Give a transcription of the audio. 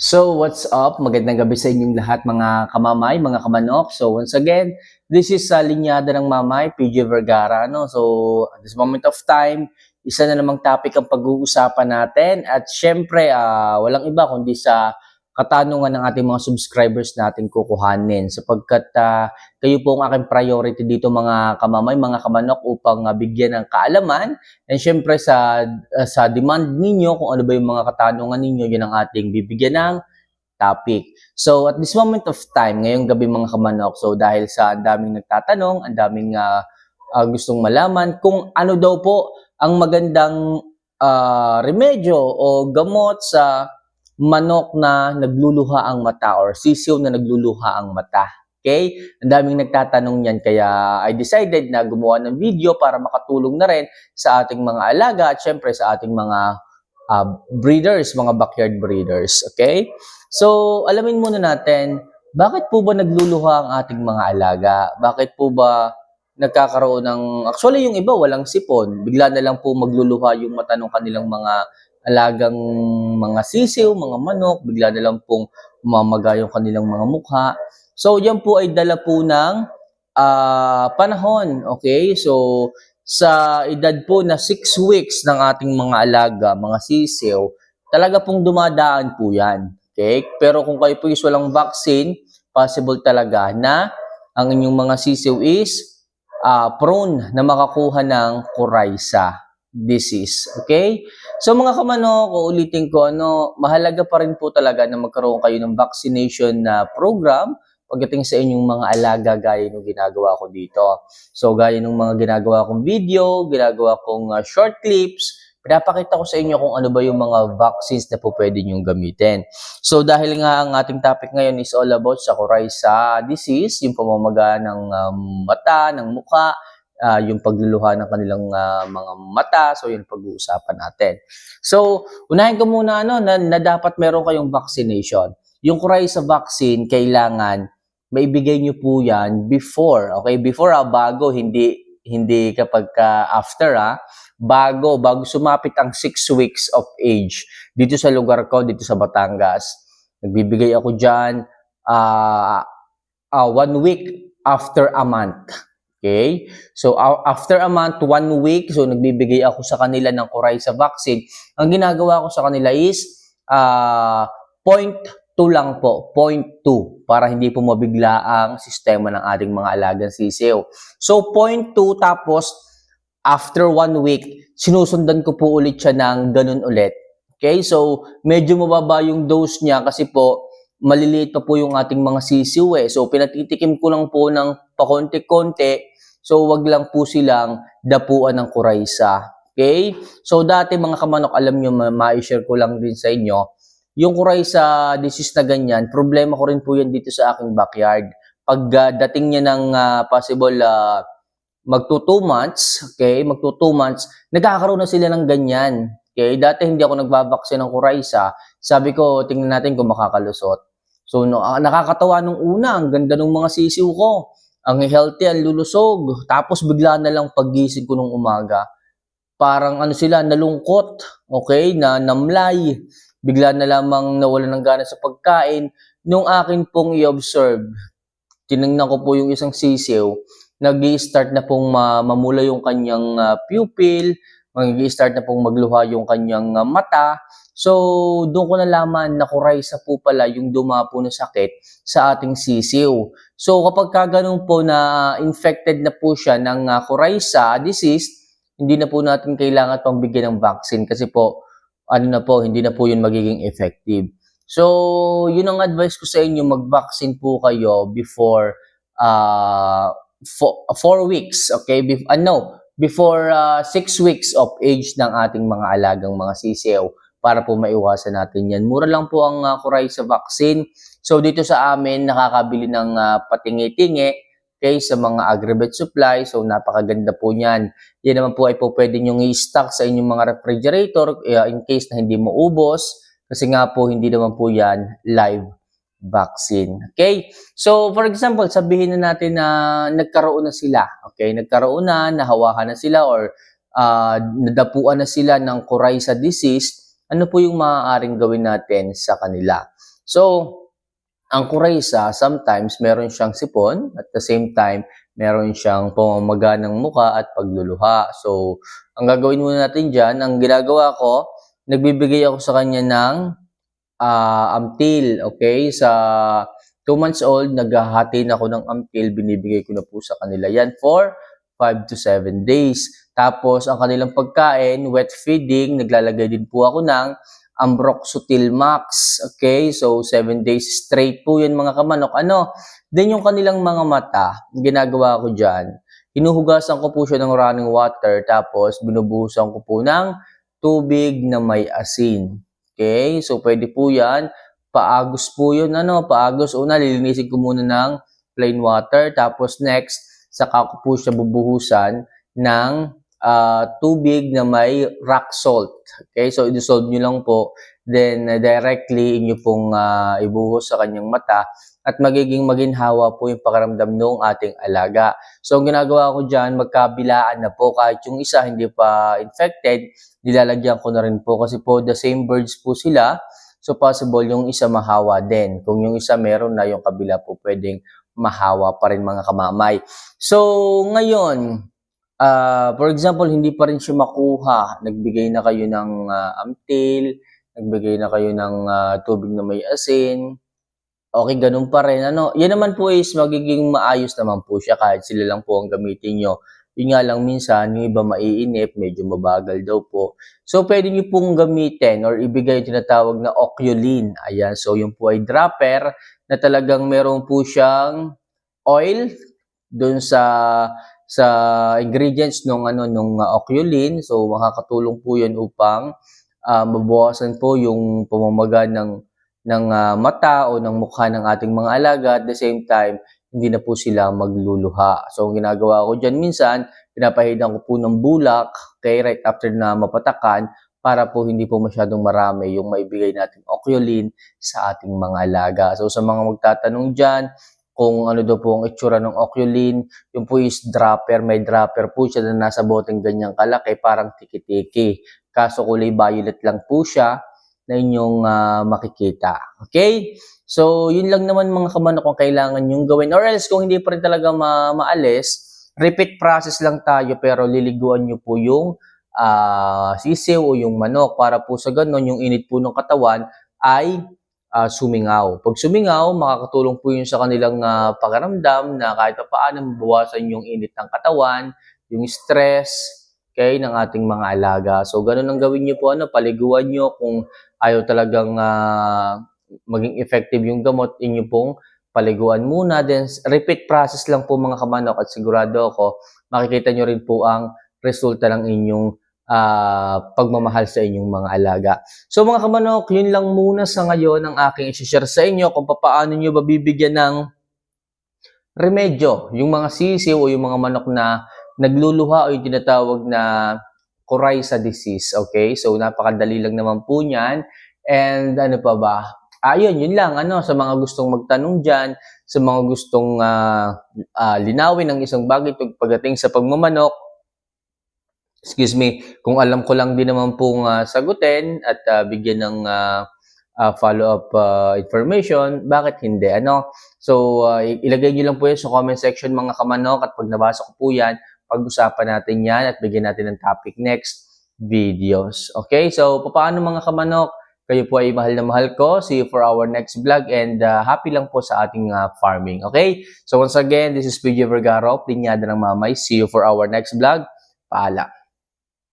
So, what's up? Magandang gabi sa inyong lahat mga kamamay, mga kamanok. So, once again, this is sa Linyada ng Mamay, PJ Vergara. No? So, at this moment of time, isa na namang topic ang pag-uusapan natin. At syempre, ah, walang iba kundi sa katanungan ng ating mga subscribers natin kukuhanin. Sapagkat ah, kayo po ang aking priority dito mga kamamay, mga kamanok upang ah, bigyan ng kaalaman And syempre sa uh, sa demand ninyo kung ano ba yung mga katanungan ninyo, yun ang ating bibigyan ng topic. So at this moment of time, ngayong gabi mga kamanok, so dahil sa ang daming nagtatanong, ang daming ah, ah, gustong malaman kung ano daw po ang magandang ah, remedyo o gamot sa manok na nagluluha ang mata or sisiw na nagluluha ang mata. Okay? Ang daming nagtatanong niyan kaya I decided na gumawa ng video para makatulong na rin sa ating mga alaga at syempre sa ating mga ah, breeders, mga backyard breeders. Okay? So, alamin muna natin, bakit po ba nagluluha ang ating mga alaga? Bakit po ba nagkakaroon ng... Actually, yung iba walang sipon. Bigla na lang po magluluha yung mata ng kanilang mga alagang mga sisiw, mga manok. Bigla na lang pong umamaga yung kanilang mga mukha. So, yan po ay dala po ng ah, panahon. Okay? So, sa edad po na 6 weeks ng ating mga alaga, mga sisiw, talaga pong dumadaan po yan. Okay? Pero kung kayo po is walang vaccine, possible talaga na ang inyong mga sisiw is ah, prone na makakuha ng coryza disease. Okay? So mga kamanok, uulitin ko, ano, mahalaga pa rin po talaga na magkaroon kayo ng vaccination na program pagdating sa inyong mga alaga gaya ng ginagawa ko dito. So gaya ng mga ginagawa kong video, ginagawa kong ah, short clips, pinapakita ko sa inyo kung ano ba yung mga vaccines na po pwede nyong gamitin. So dahil nga ang ating topic ngayon is all about sa coryza disease, yung pamamaga ng um, mata, ng mukha, ah, yung pagluluha ng kanilang ah, mga mata. So yun pag-uusapan natin. So unahin ko muna ano, na, na dapat meron kayong vaccination. Yung coryza vaccine, kailangan maibigay nyo po yan before, okay? Before ah, bago, hindi hindi kapag ka after ah, bago, bago sumapit ang 6 weeks of age dito sa lugar ko, dito sa Batangas. Nagbibigay ako dyan ah ah, one week after a month. Okay? So, after a month, one week, so nagbibigay ako sa kanila ng coryza vaccine. Ang ginagawa ko sa kanila is ah point 2 lang po, 0.2 para hindi po mabigla ang sistema ng ating mga alagang sisiw. So 0.2 tapos after one week, sinusundan ko po ulit siya ng ganun ulit. Okay, so medyo mababa yung dose niya kasi po maliliit pa po yung ating mga sisiw eh. So pinatitikim ko lang po ng pakonti-konti. So wag lang po silang dapuan ng kuraysa. Okay? So dati mga kamanok, alam nyo, ma- ma-share ko lang din sa inyo, yung coryza disease na ganyan, problema ko rin po yan dito sa aking backyard. Pag ah, dating niya ng ah, possible ah, magto 2 months, okay, magto 2 months, nagkakaroon na sila ng ganyan. Okay, dati hindi ako nagbabaksin ng coryza. Sabi ko, tingnan natin kung makakalusot. So, no, nakakatawa nung una, ang ganda ng mga sisiw ko. Ang healthy, ang lulusog. Tapos bigla na lang paggising ko nung umaga, parang ano sila, nalungkot, okay, na namlay bigla na lamang nawala ng gana sa pagkain. Nung akin pong i-observe, tinignan ko po yung isang sisiw, nag start na pong ma- mamula yung kanyang ah, pupil, mag start na pong magluha yung kanyang ah, mata. So, doon ko nalaman na kuraysa po pala yung dumapo na sakit sa ating sisiw. So, kapag ka ganun po na infected na po siya ng uh, coryza disease, hindi na po natin kailangan pang bigyan ng vaccine kasi po ano na po, hindi na po yun magiging effective. So, yun ang advice ko sa inyo, mag-vaccine po kayo before uh, four, weeks, okay? Bef- ano, before uh, six weeks of age ng ating mga alagang mga sisiw para po maiwasan natin yan. Mura lang po ang uh, coryza vaccine. So, dito sa amin, nakakabili ng uh, patingi-tingi okay, sa mga agrivet supply. So, napakaganda po niyan. Yan naman po ay po pwede nyo i-stock sa inyong mga refrigerator uh, in case na hindi mo ubos. Kasi nga po, hindi naman po yan live vaccine. Okay? So, for example, sabihin na natin na nagkaroon na sila. Okay? Nagkaroon na, nahawahan na sila or uh, nadapuan na sila ng coryza disease. Ano po yung maaaring gawin natin sa kanila. So, ang kuraysa, sometimes meron siyang sipon, at the same time, meron siyang pamamaga ng muka at pagluluha. So, ang gagawin muna natin dyan, ang ginagawa ko, nagbibigay ako sa kanya ng ah, amtil, okay? Sa 2 months old, naghahati na ako ng amtil, binibigay ko na po sa kanila yan for 5 to 7 days. Tapos, ang kanilang pagkain, wet feeding, naglalagay din po ako ng Ambroxotil Max. Okay, so 7 days straight po yun mga kamanok. Ano? Then yung kanilang mga mata, ginagawa ko dyan, hinuhugasan ko po siya ng running water, tapos binubuhusan ko po ng tubig na may asin. Okay, so pwede po yan. Paagos po yun, ano, paagos. Una, lilinisin ko muna ng plain water, tapos next, saka ko po siya bubuhusan ng ah, tubig na may rock salt. Okay, so i-dissolve nyo lang po. Then uh, directly inyo pong ah, ibuhos sa kanyang mata at magiging maginhawa po yung pakiramdam ng ating alaga. So ang ginagawa ko dyan, magkabilaan na po. Kahit yung isa hindi pa infected, nilalagyan ko na rin po kasi po the same birds po sila. So possible yung isa mahawa din. Kung yung isa meron na, yung kabila po pwedeng mahawa pa rin mga kamamay. So ngayon, Ah, for example, hindi pa rin siya makuha. Nagbigay na kayo ng ah, amtil, nagbigay na kayo ng ah, tubig na may asin. Okay, ganun pa rin. Ano, yan naman po is magiging maayos naman po siya kahit sila lang po ang gamitin nyo. Yun nga lang minsan, yung iba maiinip, medyo mabagal daw po. So, pwede nyo pong gamitin or ibigay yung tinatawag na Oculin. Ayan, so yung po ay dropper na talagang meron po siyang oil dun sa sa ingredients nung ano nung uh, Oculin. So makakatulong po 'yun upang ah, mabawasan po yung pamamaga ng ng ah, mata o ng mukha ng ating mga alaga at the same time hindi na po sila magluluha. So ang ginagawa ko diyan minsan, pinapahidan ko po ng bulak kay right after na mapatakan para po hindi po masyadong marami yung maibigay nating Oculin sa ating mga alaga. So sa mga magtatanong diyan, kung ano daw po ang itsura ng Oculin. Yung po is dropper. May dropper po siya na nasa boteng ganyang kalaki, parang tiki-tiki. Kaso kulay violet lang po siya na inyong ah, makikita. Okay? So, yun lang naman mga kamanok kung kailangan yung gawin. Or else, kung hindi pa rin talaga ma- maalis, repeat process lang tayo pero liliguan nyo po yung ah, sisiw o yung manok para po sa ganun, yung init po ng katawan ay ah, sumingaw. Pag sumingaw, makakatulong po yun sa kanilang ah, pakiramdam na kahit pa paano mabawasan yung init ng katawan, yung stress, okay, ng ating mga alaga. So, ganun ang gawin nyo po, ano, paliguan nyo kung ayaw talagang ah, maging effective yung gamot, inyo pong paliguan muna. Then, repeat process lang po mga kamanok at sigurado ako, makikita nyo rin po ang resulta ng inyong ah, pagmamahal sa inyong mga alaga. So mga kamanok, yun lang muna sa ngayon ang aking isi-share sa inyo kung paano nyo ba bibigyan ng remedyo yung mga sisiw o yung mga manok na nagluluha o yung tinatawag na coryza disease. Okay? So napakadali lang naman po niyan. And ano pa ba? Ayun, yun lang. Ano, sa mga gustong magtanong dyan, sa mga gustong ah, ah, linawin ng isang bagay pagdating sa pagmamanok, excuse me, kung alam ko lang din naman pong ah, sagutin at ah, bigyan ng ah, ah, follow-up ah, information, bakit hindi? Ano? So, i- ilagay nyo lang po yan sa comment section mga kamanok at pag nabasa ko po yan, pag-usapan natin yan at bigyan natin ng topic next videos. Okay? So, paano mga kamanok? Kayo po ay mahal na mahal ko. See you for our next vlog and ah, happy lang po sa ating ah, farming. Okay? So, once again, this is PJ Vergaro, Plinyada ng Mamay. See you for our next vlog. Paalam.